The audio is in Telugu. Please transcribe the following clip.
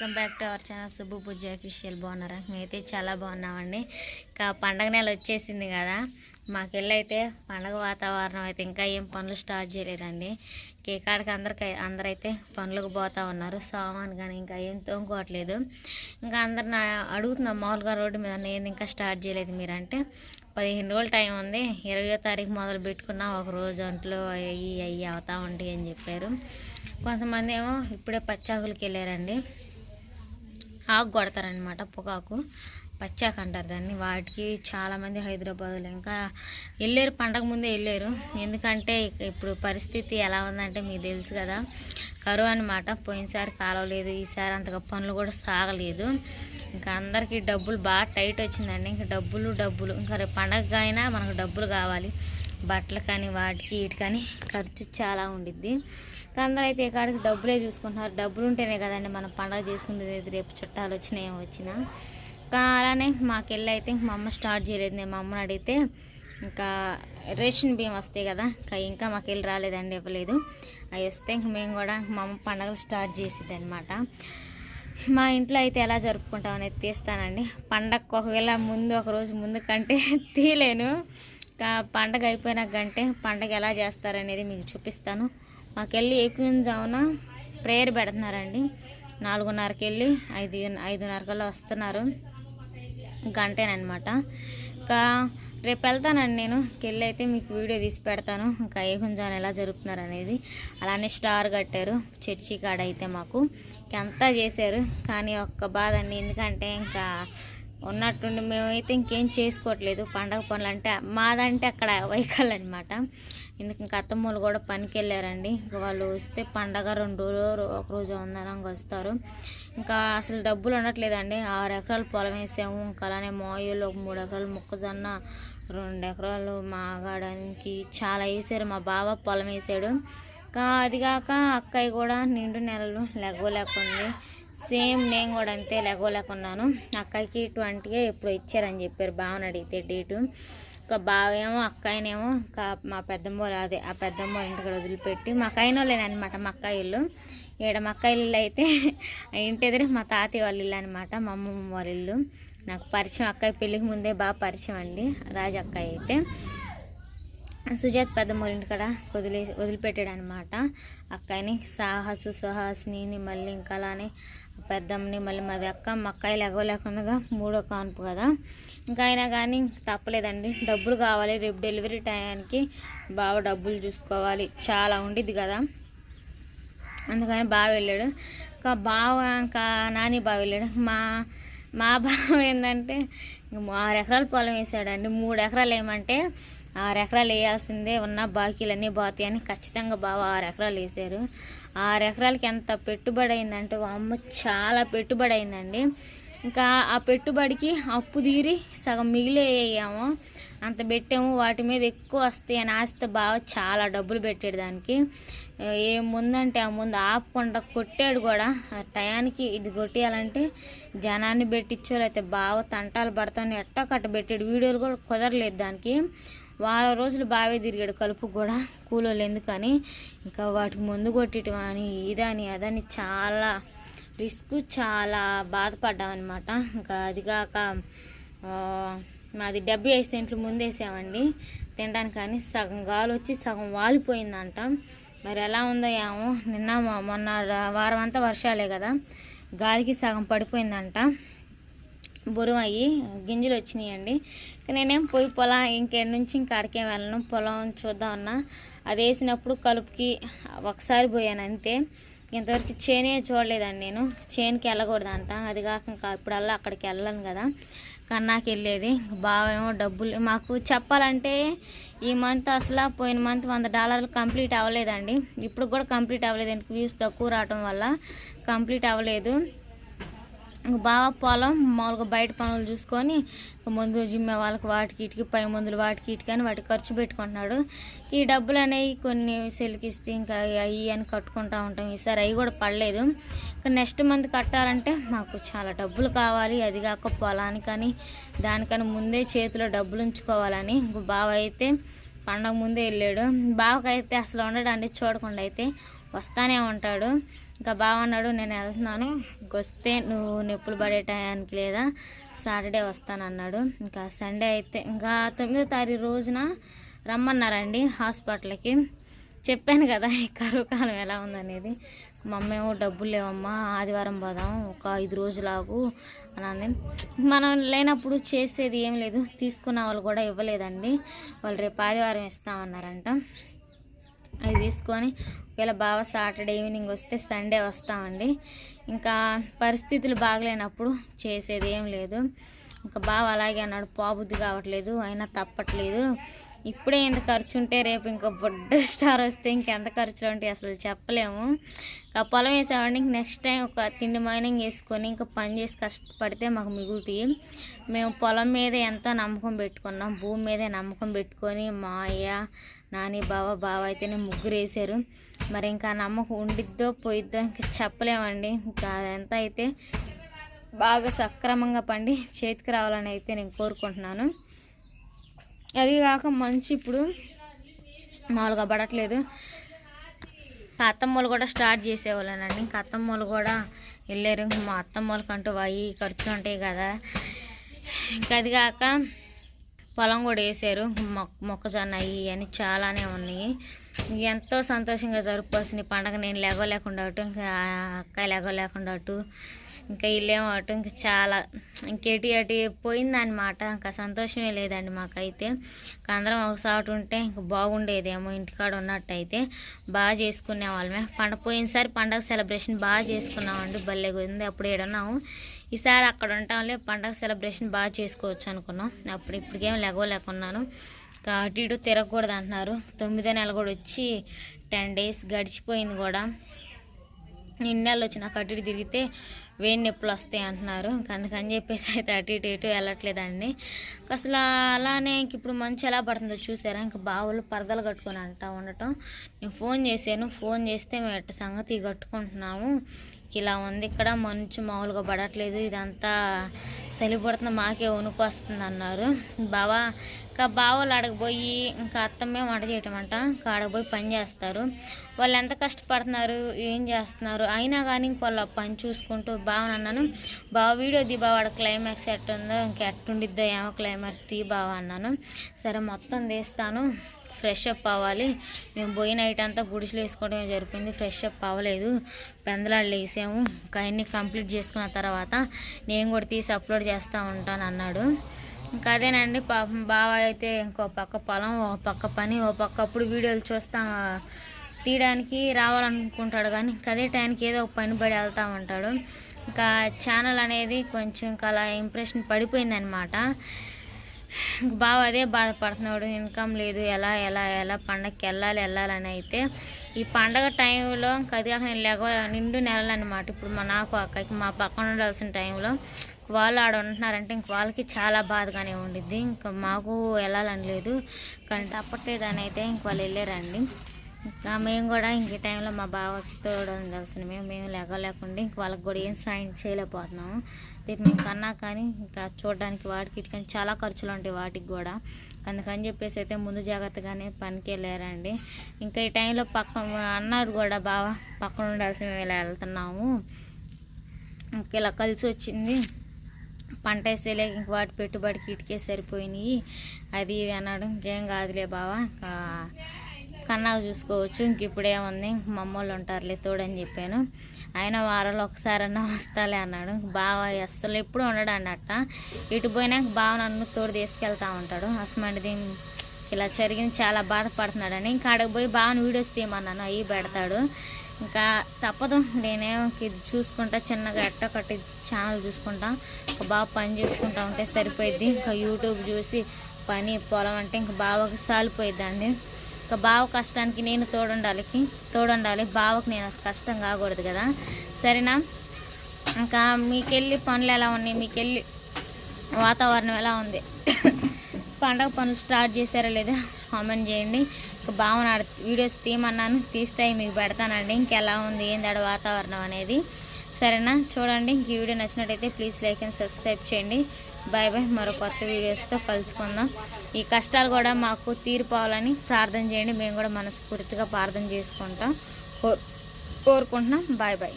Welcome back to our channel Subbu Pooja official. బాగున్నారా? మేమైతే చాలా బాగున్నామండి. ఇంకా పండగ నెల వచ్చేసింది కదా. మాకెళ్ళైతే పండగ వాతావరణం అయితే ఇంకా ఏం పనులు స్టార్ట్ చేయలేదండి. కేకాడికి అందరికి అందరైతే పనులకు పోతా ఉన్నారు. సామాన్ కానీ ఇంకా ఏం తోముకోవట్లేదు. ఇంకా అందరు నా అడుగుతున్నాం మామూలుగా రోడ్డు మీద నేను ఇంకా స్టార్ట్ చేయలేదు మీరంటే. పదిహేను రోజులు టైం ఉంది. ఇరవయో తారీఖు మొదలు పెట్టుకున్నా. ఒక రోజు అంట్లో అయ్యి అయ్యి అవుతా ఉంటాయి అని చెప్పారు. కొంతమంది ఏమో ఇప్పుడే పచ్చాకులకి వెళ్ళారండి. ఆకు కొడతారనమాట పొగాకు. పచ్చాకు అంటారు దాన్ని. వాటికి చాలామంది హైదరాబాద్లో ఇంకా వెళ్ళారు పండగ ముందే వెళ్ళారు ఎందుకంటే ఇప్పుడు పరిస్థితి ఎలా ఉందంటే మీకు తెలుసు కదా కరువు అనమాట పోయినసారి కాలవలేదు ఈసారి అంతగా పనులు కూడా సాగలేదు. ఇంకా అందరికీ డబ్బులు బాగా టైట్ వచ్చిందండి. ఇంకా డబ్బులు డబ్బులు. ఇంకా రేపు పండగ అయినా మనకు డబ్బులు కావాలి. బట్టలు కానీ వాటికి వీటి కానీ ఖర్చు చాలా ఉండిద్ది. అందరూ అయితే కాడికి డబ్బులే చూసుకుంటున్నారు. డబ్బులు ఉంటేనే కదండి మనం పండగ చేసుకునేది రేపు చుట్టాలు వచ్చినా ఏం వచ్చినా. ఇంకా అలానే మాకెళ్ళి అయితే మా అమ్మ స్టార్ట్ చేయలేదు. నేను మా అమ్మని అడిగితే ఇంకా రేషన్ బియ్యం వస్తాయి కదా ఇంకా ఇంకా మాకెళ్ళి రాలేదండి ఇవ్వలేదు. అవి వస్తే ఇంక మేము కూడా మా అమ్మ పండగలు స్టార్ట్ చేసేది అనమాట మా ఇంట్లో అయితే ఎలా జరుపుకుంటాం అనేది తీస్తానండి. పండగకు ఒకవేళ ముందు ఒక రోజు ముందు కంటే తీయలేను. ఇంకా పండగ అయిపోయిన గంటే పండగ ఎలా చేస్తారనేది మీకు చూపిస్తాను. మాకెళ్ళి జామున ప్రేయర్ పెడుతున్నారండి. నాలుగున్నరకి వెళ్ళి ఐదు ఐదున్నర కల్లా వస్తున్నారు. గంటేనమాట ఇంకా రేపు వెళ్తానండి నేను. కెళ్ళి అయితే మీకు వీడియో తీసి పెడతాను. ఇంకా ఏ గుంజాను ఎలా జరుపుతున్నారు అనేది అలానే స్టార్ కట్టారు. చర్చి కాడ అయితే మాకు. ఇంకా అంతా చేశారు. కానీ ఒక్క బాధ అండి. ఎందుకంటే ఇంకా ఉన్నట్టుండి మేమైతే ఇంకేం చేసుకోవట్లేదు. పండగ పనులు అంటే మాదంటే అక్కడ వైకల్ అనమాట ఇందుకు ఇంకా అత్తమ్మలు కూడా పనికి వెళ్ళారండి. ఇంకా వాళ్ళు వస్తే పండగ రెండు రోజులు ఒక రోజు వందనంగా వస్తారు. ఇంకా అసలు డబ్బులు ఉండట్లేదండి. ఆరు ఎకరాలు పొలం వేసాము. ఇంకా అలానే మోయలు ఒక మూడు ఎకరాలు మొక్కజొన్న రెండు ఎకరాలు మాగాడానికి చాలా వేసారు. మా బావ పొలం వేసాడు. ఇంకా అది కాక అక్కయ్య కూడా నిండు నెలలు లెగ్గోలేకుంది సేమ్ నేను కూడా అంతే లెగోలేకున్నాను అక్కకి ట్వంటీ ఎప్పుడు ఇచ్చారని చెప్పారు బావని అడిగితే డేటు. ఒక బావేమో అక్కాయనేమో ఇంకా మా పెద్దమ్మ అదే ఆ పెద్దమ్మ ఇంటికి వదిలిపెట్టి మా కైనోళ్ళేనమాట మా అక్క ఇల్లు ఈడ మా అక్క ఇల్లు అయితే ఆ ఇంటి ఎదురు మా తాతయ్య వాళ్ళ ఇల్లు అనమాట మా అమ్మమ్మ వాళ్ళ ఇల్లు నాకు పరిచయం అక్కయ్య పెళ్ళికి ముందే బాగా పరిచయం అండి రాజు అక్కయ్య అయితే. సుజాత్ పెద్దమ్మూరి ఇంటికాడ వదిలే వదిలిపెట్టాడు అనమాట అక్కని సాహసు సుహాసిని మళ్ళీ ఇంకా అలానే పెద్దమ్మని మళ్ళీ మాది అక్క మా అక్కయ్య ఎగవలేకుండా మూడో కాన్పు కదా. ఇంకా అయినా కానీ తప్పలేదండి. డబ్బులు కావాలి రేపు డెలివరీ టయానికి బాగా డబ్బులు చూసుకోవాలి. చాలా ఉండిద్ది కదా. అందుకని బాగా వెళ్ళాడు. ఇంకా బావ ఇంకా నాని బాగా వెళ్ళాడు. మా మా బావ ఏంటంటే ఆరు ఎకరాలు పొలం వేసాడండి. మూడు ఎకరాలు ఏమంటే ఆరు ఎకరాలు వేయాల్సిందే ఉన్న బాకీలన్నీ పోతాయి అని ఖచ్చితంగా బావ ఆరు ఎకరాలు వేసారు. ఆరు ఎకరాలకి ఎంత పెట్టుబడి అయిందంటే అమ్మ చాలా పెట్టుబడి అయిందండి. ఇంకా ఆ పెట్టుబడికి అప్పు తీరి సగం మిగిలేయ్యాము అంత పెట్టాము వాటి మీద ఎక్కువ వస్తాయి అని ఆస్తి బాగా చాలా డబ్బులు పెట్టాడు దానికి. ఏముందంటే ముందంటే ఆ ముందు ఆపకుండా కొట్టాడు కూడా. ఆ టయానికి ఇది కొట్టేయాలంటే జనాన్ని పెట్టించో లేకపోతే బాగా తంటాలు పడతాను ఎట్టా కట్ట పెట్టాడు. వీడియోలు కూడా కుదరలేదు దానికి. వారం రోజులు బాగా తిరిగాడు. కలుపు కూడా కూలోళ్ళు ఎందుకని? ఇంకా వాటికి ముందు కొట్టడం అని ఇదని అదని చాలా రిస్క్ చాలా బాధపడ్డామన్నమాట ఇంకా అది కాక మాది డెబ్బై ఐదు సెంట్లు ముందేసామండి. తినడానికి కానీ సగం గాలి వచ్చి సగం వాలిపోయిందంట. మరి ఎలా ఉందో ఏమో నిన్న మొన్న వారం అంతా వర్షాలే కదా. గాలికి సగం పడిపోయిందంట. బురువు అయ్యి గింజలు వచ్చినాయండి. అండి నేనేం పోయి పొలం ఇంకేడు నుంచి ఇంకా అడికే వెళ్ళను. పొలం చూద్దామన్నా అది వేసినప్పుడు కలుపుకి ఒకసారి పోయాను అంతే. ఇంతవరకు చేనే చూడలేదండి నేను. చేనుకి వెళ్ళకూడదంట. అది కాక ఇంకా ఇప్పుడల్లా అక్కడికి వెళ్ళను కదా. కన్నాకి వెళ్ళేది. బావేమో డబ్బులు మాకు చెప్పాలంటే ఈ మంత్ అసలు పోయిన మంత్ వంద డాలర్లు కంప్లీట్ అవ్వలేదండి. ఇప్పుడు కూడా కంప్లీట్ అవ్వలేదు. వ్యూస్ తక్కువ రావడం వల్ల కంప్లీట్ అవ్వలేదు. ఇంక బాగా పొలం మామూలుగా బయట పనులు చూసుకొని ముందు జిమ్మే వాళ్ళకి వాటికి ఇటుకి పై మందులు వాటికి ఇటుకి అని వాటికి ఖర్చు పెట్టుకుంటున్నాడు. ఈ డబ్బులు అనేవి కొన్ని సెలికిస్తే ఇంకా అవి అని కట్టుకుంటా ఉంటాం. ఈసారి అవి కూడా పడలేదు. ఇంకా నెక్స్ట్ మంత్ కట్టాలంటే మాకు చాలా డబ్బులు కావాలి. అది కాక పొలానికని దానికని ముందే చేతిలో డబ్బులు ఉంచుకోవాలని ఇంకో బావ అయితే పండగ ముందే వెళ్ళాడు. బావకైతే అసలు ఉండడానికి చూడకుండా అయితే వస్తానే ఉంటాడు. ఇంకా బావన్నాడు నేను వెళ్తున్నాను. వస్తే నువ్వు నొప్పులు పడే టయానికి లేదా సాటర్డే వస్తానన్నాడు. ఇంకా సండే అయితే ఇంకా తొమ్మిదో తారీఖు రోజున రమ్మన్నారండి హాస్పిటల్కి. చెప్పాను కదా ఈ కరువు కాలం ఎలా ఉందనేది. మా డబ్బులు లేవమ్మా ఆదివారం పోదాం ఒక ఐదు రోజులాగు అని అంది. మనం లేనప్పుడు చేసేది ఏం లేదు తీసుకున్న వాళ్ళు కూడా ఇవ్వలేదండి. వాళ్ళు రేపు ఆదివారం ఇస్తామన్నారంట. అది తీసుకొని ఒకవేళ బావ సాటర్డే ఈవినింగ్ వస్తే సండే వస్తామండి. ఇంకా పరిస్థితులు బాగలేనప్పుడు చేసేది ఏం లేదు. ఇంకా బావ అలాగే అన్నాడు పాబుద్ది కావట్లేదు అయినా తప్పట్లేదు. ఇప్పుడే ఎంత ఖర్చు ఉంటే రేపు ఇంకా బొడ్డ స్టార్ వస్తే ఇంకెంత ఖర్చులు ఉంటాయి అసలు చెప్పలేము. ఇంకా పొలం వేసామండి ఇంక నెక్స్ట్ టైం ఒక తిండి మైనింగ్ వేసుకొని ఇంకా పని చేసి కష్టపడితే మాకు మిగులుతాయి. మేము పొలం మీద ఎంత నమ్మకం పెట్టుకున్నాం భూమి మీదే నమ్మకం పెట్టుకొని మా అయ్య నాని బావ బావ అయితేనే ముగ్గురు వేసారు మరి ఇంకా నమ్మకం ఉండిద్దో పోయిద్దో ఇంకా చెప్పలేమండి. ఇంకా అదంతా అయితే బాగా సక్రమంగా పండి చేతికి రావాలని అయితే నేను కోరుకుంటున్నాను. అది కాక మంచి ఇప్పుడు మామూలుగా పడట్లేదు. ఇంకా అత్తమ్మలు కూడా స్టార్ట్ చేసేవాళ్ళనండి. ఇంకా అత్తమ్మలు కూడా వెళ్ళారు. మా అత్తమ్మలకంటూ అవి ఖర్చులు ఉంటాయి కదా. ఇంకా అది కాక పొలం కూడా వేసారు. మొక్కజొన్న అవి అని చాలానే ఉన్నాయి. ఎంతో సంతోషంగా జరుపుకోవాల్సిన పండగ. నేను లేగలేకుండా అటు ఇంకా ఆ అక్క లేగలేకుండా అటు ఇంకా ఇల్లేమో అటు ఇంకా చాలా ఇంకేటి అటు పోయిందనమాట ఇంకా సంతోషమే లేదండి మాకైతే. ఇంకా అందరం ఒకసారి ఉంటే ఇంకా బాగుండేదేమో ఇంటికాడ ఉన్నట్టయితే. బాగా చేసుకునే వాళ్ళమే పండగ పోయినసారి పండగ సెలబ్రేషన్ బాగా చేసుకున్నామండి. భలే ఉంది అప్పుడు ఏడన్నాము. ఈసారి అక్కడ ఉంటాంలే పండగ సెలబ్రేషన్ బాగా చేసుకోవచ్చు అనుకున్నాం. అప్పుడు ఇప్పటికేం లేకున్నాను ఇంకా అటు ఇటు తిరగకూడదు అంటున్నారు. తొమ్మిదో నెల కూడా వచ్చి టెన్ డేస్ గడిచిపోయింది కూడా. నిన్నెళ్ళు వచ్చి నాకు అటు ఇటు తిరిగితే వేడి నొప్పులు వస్తాయి అంటున్నారు. ఇంక అందుకని చెప్పేసి అయితే అటు ఇటు ఇటు వెళ్ళట్లేదండి. అసలు అలానే ఇంక ఇప్పుడు మంచి ఎలా పడుతుందో చూసారా? ఇంకా బావులు పరదలు కట్టుకొని అంటా ఉండటం. నేను ఫోన్ చేశాను. ఫోన్ చేస్తే మేము ఎట్ట సంగతి కట్టుకుంటున్నాము. ఇలా ఉంది. ఇక్కడ మంచు మామూలుగా పడట్లేదు. ఇదంతా చలిపడుతుంది మాకే వణుకు వస్తుంది అన్నారు బావా ఇంకా బావ వాళ్ళు అడగబోయి ఇంకా అత్తమ్మే వంట చేయటం అంట ఇంకా అడగబోయి పని చేస్తారు. వాళ్ళు ఎంత కష్టపడుతున్నారు ఏం చేస్తున్నారు? అయినా కానీ ఇంక వాళ్ళ పని చూసుకుంటూ బావని అన్నాను. బావ వీడియో ది బావ ఆడ క్లైమాక్స్ ఎట్టుందో ఇంకా ఎట్టుండిద్దో ఏమో క్లైమాక్స్ తీ బావ అన్నాను. సరే మొత్తం తీస్తాను. ఫ్రెష్ అప్ అవ్వాలి. మేము పోయి నైట్ అంతా గుడిసెలు వేసుకోవడమే జరిపింది. ఫ్రెష్ అప్ అవ్వలేదు. పెందలాళ్ళు వేసాము ఇంకా కంప్లీట్ చేసుకున్న తర్వాత నేను కూడా తీసి అప్లోడ్ చేస్తూ ఉంటాను అన్నాడు. ఇంకా అదేనండి పాపం బావ అయితే ఇంకో పక్క పొలం ఓ పక్క పని ఓ పక్క అప్పుడు వీడియోలు చూస్తా తీయడానికి రావాలనుకుంటాడు కానీ ఇంకా అదే టైంకి ఏదో ఒక పని పడి వెళ్తూ ఉంటాడు. ఇంకా ఛానల్ అనేది కొంచెం ఇంకా అలా ఇంప్రెషన్ పడిపోయిందనమాట బావ అదే బాధపడుతున్నాడు ఇన్కమ్ లేదు ఎలా ఎలా ఎలా పండగకి వెళ్ళాలి వెళ్ళాలని అయితే ఈ పండగ టైంలో ఇంకా అది కాక నేను లేక నిండు నెలలు అనమాట ఇప్పుడు మా నాకు అక్కకి మా పక్కన ఉండాల్సిన టైంలో వాళ్ళు ఆడ ఉంటున్నారంటే ఇంక వాళ్ళకి చాలా బాధగానే ఉండిద్ది. ఇంకా మాకు వెళ్ళాలని లేదు. కానీ తప్పట్లేదని అయితే ఇంక వాళ్ళు వెళ్ళారండి. ఇంకా మేము కూడా ఇంక ఈ టైంలో మా బావతో తోడని తెలిసిన మేము మేము లేకుండా ఇంక వాళ్ళకి కూడా ఏం సాయం చేయలేకపోతున్నాము. రేపు మేము కన్నా కానీ ఇంకా చూడడానికి వాటికి ఇటుకని చాలా ఖర్చులు ఉంటాయి వాటికి కూడా. అందుకని చెప్పేసి అయితే ముందు జాగ్రత్తగానే పనికి వెళ్ళారండి. ఇంకా ఈ టైంలో పక్క అన్నారు కూడా బావ పక్కన ఉండాల్సి మేము ఇలా వెళ్తున్నాము. ఇంక ఇలా కలిసి వచ్చింది. పంట వేసేలే ఇంక వాటి పెట్టుబడికి ఇటుకే సరిపోయినాయి. అది ఇది అన్నాడు. ఇంకేం కాదులే బావా ఇంకా కన్నాకు చూసుకోవచ్చు. ఇంక ఇప్పుడేముంది మా అమ్మోళ్ళు ఉంటారులే తోడని చెప్పాను. ఆయన వారంలో ఒకసారన్నా వస్తాలే అన్నాడు. బావ అస్సలు ఎప్పుడు ఉండడు అట్ట ఇటు పోయినాక బావ నన్ను తోడు తీసుకెళ్తా ఉంటాడు. అసమంటి ఇలా జరిగింది చాలా బాధపడుతున్నాడని. ఇంకా అడగ పోయి బావని వీడియోస్ తీయమన్నాను. అవి పెడతాడు. ఇంకా తప్పదు. నేనే ఇది చూసుకుంటా చిన్నగా ఎట్ట ఒకటి ఛానల్ చూసుకుంటా. ఒక బాగా పని చేసుకుంటా ఉంటే సరిపోయిద్ది. ఇంకా యూట్యూబ్ చూసి పని పొలం అంటే ఇంకా బావకి సాలిపోయిద్దండి. ఇక బావ కష్టానికి నేను తోడుండాలి తోడుండాలి. బావకు నేను కష్టం కాకూడదు కదా. సరేనా? ఇంకా మీకెళ్ళి పనులు ఎలా ఉన్నాయి? మీకెళ్ళి వాతావరణం ఎలా ఉంది? పండగ పనులు స్టార్ట్ చేశారా లేదా కామెంట్ చేయండి. ఇక బాగున్నా వీడియోస్ తీయమన్నాను తీస్తే మీకు పెడతానండి. ఇంకెలా ఉంది ఏంది ఆడ వాతావరణం అనేది. సరేనా? చూడండి ఇంక వీడియో నచ్చినట్టయితే ప్లీజ్ లైక్ అండ్ సబ్స్క్రైబ్ చేయండి. బాయ్ బాయ్ మరో కొత్త వీడియోస్తో కలుసుకుందాం. ఈ కష్టాలు కూడా మాకు తీరిపోవాలని ప్రార్థన చేయండి. మేము కూడా మనస్ఫూర్తిగా ప్రార్థన చేసుకుంటాం. కోరుకుంటున్నాం. Bye bye